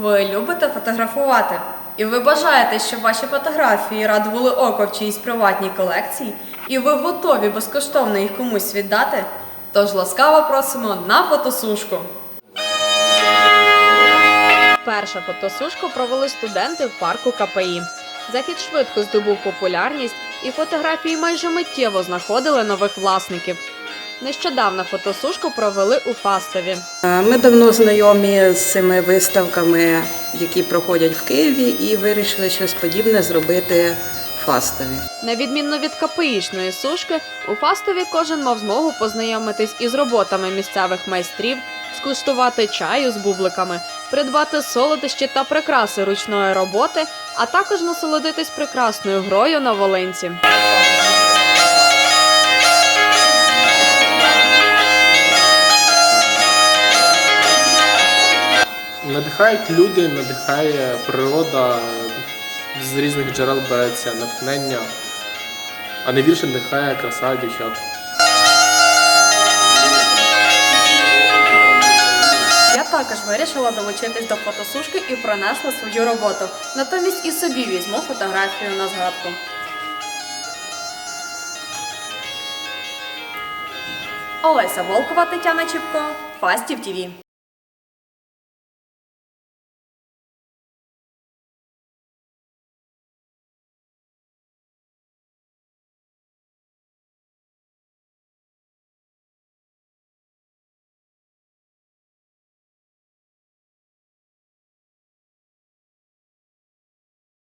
Ви любите фотографувати? І ви бажаєте, щоб ваші фотографії радували око в чиїсь приватній колекції, і ви готові безкоштовно їх комусь віддати? Тож ласкаво просимо на фотосушку. Перша фотосушку провели студенти в парку КПІ. Захід швидко здобув популярність, і фотографії майже миттєво знаходили нових власників. Нещодавно фотосушку провели у Фастові. Е, Ми давно знайомі з цими виставками, які проходять в Києві, і вирішили щось подібне зробити Фастові. На відміну від КПІшної сушки, у Фастові кожен мав змогу познайомитись із роботами місцевих майстрів, скуштувати чаю з бубликами, придбати солодощі та прикраси ручної роботи, а також насолодитись прекрасною грою на Волинці. Надихають люди, надихає природа, з різних джерел береться натхнення, а найбільше надихає краса дівчат. Я також вирішила долучитись до фотосушки і пронесла свою роботу. Натомість і собі візьму фотографію на згадку. Олеся Волкова, Тетяна Чіпко, Фастів ТІВІ.